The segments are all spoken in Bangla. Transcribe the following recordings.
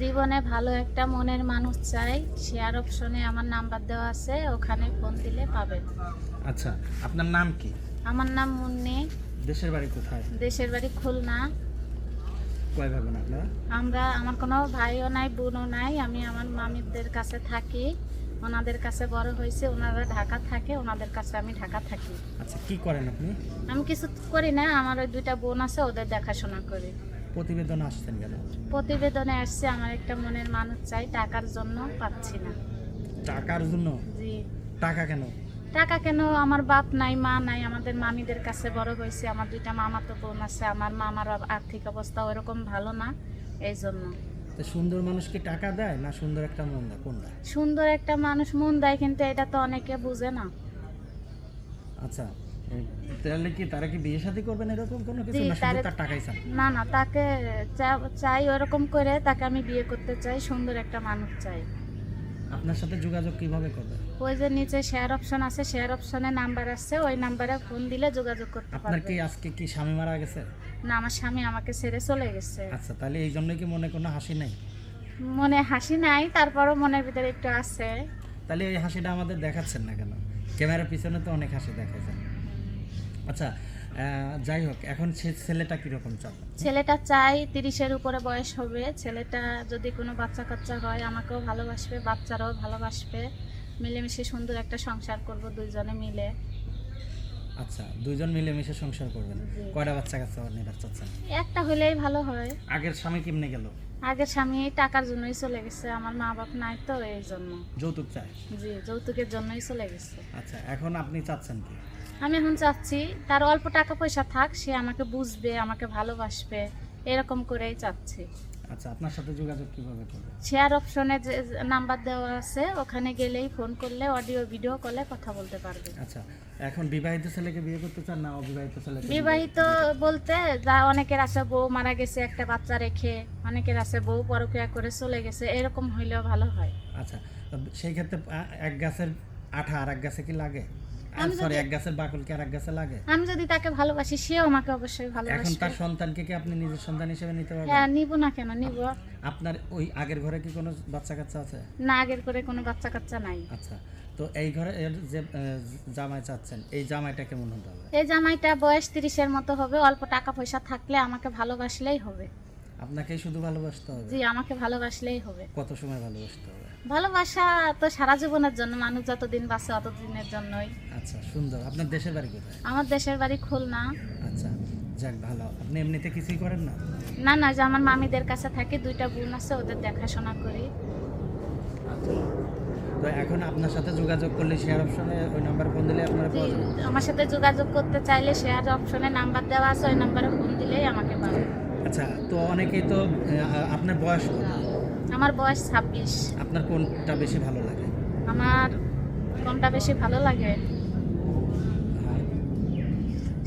জীবনে ভালো একটা মনের মানুষ চাই। শেয়ার অপশনে আমার নাম্বার দেওয়া আছে ওখানে ফোন দিলে পাবেন আচ্ছা আপনার নাম কি? আমার নাম মুন্নি। দেশের বাড়ি কোথায়? দেশের বাড়ি খুলনা। কয় আপনারা? আমরা আমার কোনো ভাইও নাই বোনও নাই আমি আমার মামিদের কাছে থাকি। ওনাদের কাছে বড় হয়েছে ওনারা ঢাকা থাকে ওনাদের কাছে আমি ঢাকা থাকি। আচ্ছা কি করেন আপনি? আমি কিছু করি না আমার ওই দুইটা বোন আছে ওদের দেখাশোনা করি। প্রতিবেদন আসছেন কেন? প্রতিবেদনে আসছে আমার একটা মনের মানুষ চাই টাকার জন্য পাচ্ছি না। টাকার জন্য? জি। টাকা কেন? টাকা কেন? আমার বাপ নাই মা নাই আমাদের মামিদের কাছে বড় হয়েছে আমার দুইটা মামা তো বোন আছে আমার মামার আর্থিক অবস্থা ওরকম ভালো না এই জন্য। তো সুন্দর মানুষকে টাকা দেয় না সুন্দর একটা মন দেয়? কোনটা? সুন্দর একটা মানুষ মন দেয় কিন্তু এটা তো অনেকে বুঝে না। আচ্ছা। তাহলে কি তারা কি বিয়ে শাদী করবেন এরকম কোনো কিছু? না শুধু তার টাকাই চান না না তাকে চাই ওরকম করে তাকে আমি বিয়ে করতে চাই সুন্দর একটা মানুষ চাই। আপনার সাথে যোগাযোগ কীভাবে করবে? ওই যে নিচে শেয়ার অপশন আছে শেয়ার অপশনে নাম্বার আছে ওই নাম্বারে ফোন দিলে যোগাযোগ করতে আপনার কি আজকে কি স্বামী মারা গেছে? না আমার স্বামী আমাকে ছেড়ে চলে গেছে। আচ্ছা তাহলে এই জন্যই কি মনে কোনো হাসি নেই? মনে হাসি নাই তারপরও মনের ভিতরে একটু আছে। তাহলে এই হাসিটা আমাদের দেখাচ্ছেন না কেন? ক্যামেরার পিছনে তো অনেক হাসি দেখাইছেন। আচ্ছা যাই হোক এখন সে ছেলেটা কীরকম চান ছেলেটা চাই তিরিশের উপরে বয়স হবে। ছেলেটা যদি কোনো বাচ্চা কাচ্চা হয় আমাকেও ভালোবাসবে বাচ্চারাও ভালোবাসবে। মিলেমিশে সুন্দর একটা সংসার করব দুইজনে মিলে। আচ্ছা দুইজন মিলেমিশে সংসার করবেন। কয়টা বাচ্চা কাচ্চা নিবার চাচ্ছেন? একটা হলেই ভালো হয়। আগের স্বামী কেমনে গেল? আগের স্বামী টাকার জন্যই চলে গেছে আমার মা বাপ নাই তো এই জন্য। যৌতুক চাই জি যৌতুকের জন্যই চলে গেছে। আচ্ছা এখন আপনি চাচ্ছেন কি? আমি এখন চাচ্ছি তার অল্প টাকা পয়সা থাক সে আমাকে বুঝবে আমাকে ভালোবাসবে এরকম করেই চাচ্ছি। আচ্ছা আপনার সাথে যোগাযোগ কীভাবে করবে? শেয়ার অপশনে যে নাম্বার দেওয়া আছে ওখানে গেলেই ফোন করলে অডিও ভিডিও কলে কথা বলতে পারবে। আচ্ছা এখন বিবাহিত ছেলেকে বিয়ে করতে চান না অবিবাহিত ছেলেকে বিবাহিত বলতে যা অনেকের আছে বউ মারা গেছে একটা বাচ্চা রেখে অনেকের আছে বউ পরকিয়া করে চলে গেছে এরকম হইলেও ভালো হয়। আচ্ছা সেই ক্ষেত্রে এক গাছের আঠা আর এক গাছে কি লাগে? সরি এক গাছের বাকল কি আর এক গাছে লাগে? আমি যদি তাকে ভালোবাসি সেও আমাকে অবশ্যই এখন তার সন্তানকে কি আপনি নিজের সন্তান হিসেবে নিতে পারবেন? হ্যাঁ নিব না কেন নিব। আপনার ওই আগের ঘরে কি কোনো বাচ্চা কাচ্চা আছে? না আগের করে কোনো বাচ্চা কাচ্চা নাই। আচ্ছা তো এই ঘরে এর যে জামাই চাচ্ছেন এই জামাইটা কেমন হতে হবে? এই জামাইটা বয়স তিরিশের মতো হবে অল্প টাকা পয়সা থাকলে আমাকে ভালোবাসলেই হবে। আপনাকেই শুধু ভালোবাসতে হবে? জি আমাকে ভালোবাসলেই হবে। কত সময় ভালোবাসতে হবে? ভালোবাসা তো সারা জীবনের জন্য মানুষ যতদিন বাঁচে অতদিনের জন্যই। আচ্ছা সুন্দর। আপনার দেশের বাড়ি কোথায়? আমার দেশের বাড়ি খুলনা। আচ্ছা যাক ভালো। আপনি এমনিতে কিছুই করেন না? না না যে আমার মামিদের কাছে থাকি দুইটা বোন আছে ওদের দেখাশোনা করি। আচ্ছা। তো এখন আপনার সাথে যোগাযোগ করলে শেয়ার অপশনে ওই নাম্বার ফোন দিলে আপনারা জি, পাওয়া যাবে। আমার সাথে যোগাযোগ করতে চাইলে শেয়ার অপশনে নাম্বার দেওয়া আছে ওই নাম্বারে ফোন দিলেই আমাকে পাবে। আচ্ছা তো অনেকেই তো আপনার বয়স কত? আমার বয়স ছাব্বিশ। আপনার কোনটা বেশি ভালো লাগে? আমার কোনটা বেশি ভালো লাগে।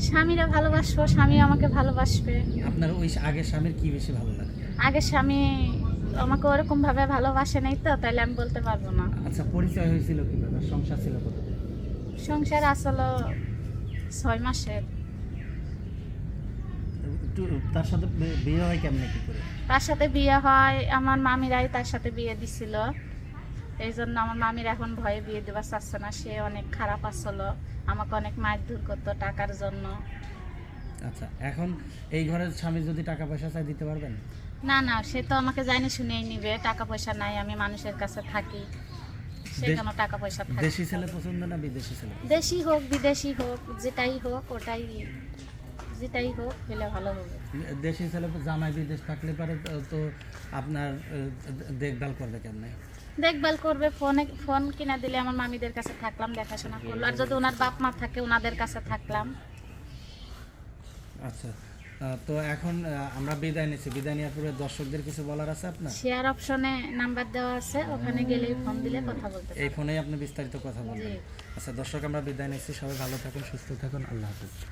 স্বামীরা ভালোবাসবো স্বামী আমাকে ভালোবাসবে। আপনার ওই আগের স্বামীর কি বেশি ভালো লাগে? আগে স্বামী আমাকে ওরকম ভাবে ভালোবাসে নাই তো তাইলে আমি বলতে পারব না। আচ্ছা পরিচয় হয়েছিল কীভাবে? সংসার ছিল কত সংসার আসলে ছয় মাসের। তার সাথে বিয়ে হয় কেমনে কি করে? তার সাথে বিয়ে হয় আমার মামিরাই তার সাথে বিয়ে দিছিল। এই জন্য আমার মামির এখন ভয়ে বিয়ে দেওয়া চাচ্ছে না সে অনেক খারাপ আসলো আমাকে অনেক মারধর করতো টাকার জন্য। আচ্ছা এখন এই ঘরের স্বামী যদি টাকা পয়সা চাই দিতে পারবেন? না না সে তো আমাকে জানি শুনেই নিবে টাকা পয়সা নাই আমি মানুষের কাছে থাকি। সে কেন টাকা পয়সা থাকে। দেশি ছেলে পছন্দ না বিদেশি ছেলে দেশি হোক বিদেশি হোক যেটাই হোক ওটাই যেটাই হোক হলে ভালো হবে। দেশি ছেলে জামাই বিদেশ থাকলে পারে তো- আপনার দেখভাল করবে কেমনে? দেখভাল করবে ফোনে ফোন কিনা দিলে আমার মামিদের কাছে থাকলাম দেখাশোনা করল। আর যদি ওনার বাপ মা থাকে ওনাদের কাছে থাকলাম। আচ্ছা তো এখন আমরা বিদায় নিচ্ছি। বিদায় নেওয়ার পরে দর্শকদের কিছু বলার আছে আপনার? শেয়ার অপশনে নাম্বার দেওয়া আছে ওখানে গেলেই ফোন দিলে কথা বলতে এই ফোনেই আপনি বিস্তারিত কথা বলবেন। আচ্ছা দর্শক আমরা বিদায় নিচ্ছি। সবাই ভালো থাকুন সুস্থ থাকুন। আল্লাহ হাফিজ।